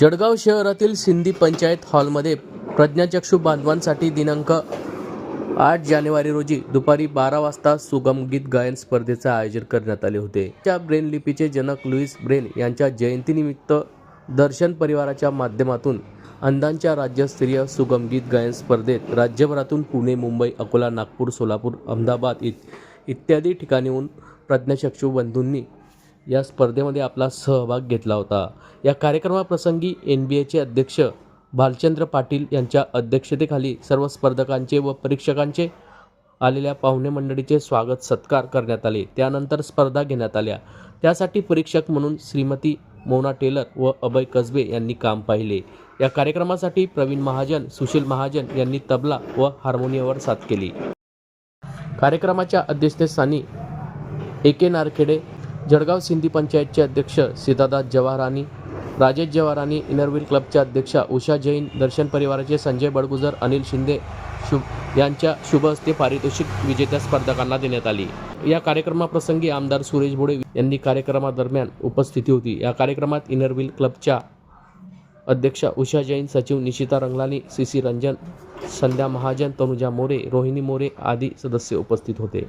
जळगाव शहरातील सिंधी पंचायत हॉलमध्ये प्रज्ञाचक्षू बांधवांसाठी दिनांक आठ जानेवारी रोजी दुपारी बारा वाजता सुगम गीत गायन स्पर्धेचे आयोजन करण्यात आले होते. त्या ब्रेन लिपीचे जनक लुईस ब्रेन यांच्या जयंतीनिमित्त दर्शन परिवाराच्या माध्यमातून अंधांच्या राज्यस्तरीय सुगम गीत गायन स्पर्धेत राज्यभरातून पुणे मुंबई अकोला नागपूर सोलापूर अहमदाबाद इ इत्यादी ठिकाणीहून प्रज्ञाचक्षू बंधूंनी या स्पर्धेमध्ये आपला सहभाग घेतला होता. या कार्यक्रमाप्रसंगी एन बी एचे अध्यक्ष भालचंद्र पाटील यांच्या अध्यक्षतेखाली सर्व स्पर्धकांचे व परीक्षकांचे आलेल्या पाहुणे मंडळीचे स्वागत सत्कार करण्यात आले. त्यानंतर स्पर्धा घेण्यात आल्या. त्यासाठी परीक्षक म्हणून श्रीमती मोना टेलर व अभय कसबे यांनी काम पाहिले. या कार्यक्रमासाठी प्रवीण महाजन सुशील महाजन यांनी तबला व हार्मोनियमवर साथ केली. कार्यक्रमाच्या अध्यक्षस्थानी ए के नारखेडे जळगाव सिंधी पंचायतचे अध्यक्ष सीतादास जवाहरानी राजेश जवाहरानी इनरव्हील क्लबच्या अध्यक्षा उषा जैन दर्शन परिवाराचे संजय बडगुजर अनिल शिंदे शुभ यांच्या शुभ हस्ते पारितोषिक विजेत्या स्पर्धकांना देण्यात आली. या कार्यक्रमाप्रसंगी आमदार सुरेश भोडे यांनी कार्यक्रमादरम्यान उपस्थिती होती. या कार्यक्रमात इनरव्हील क्लबच्या अध्यक्षा उषा जैन सचिव निशिता रंगलानी सी सी रंजन संध्या महाजन तनुजा मोरे रोहिणी मोरे आदी सदस्य उपस्थित होते.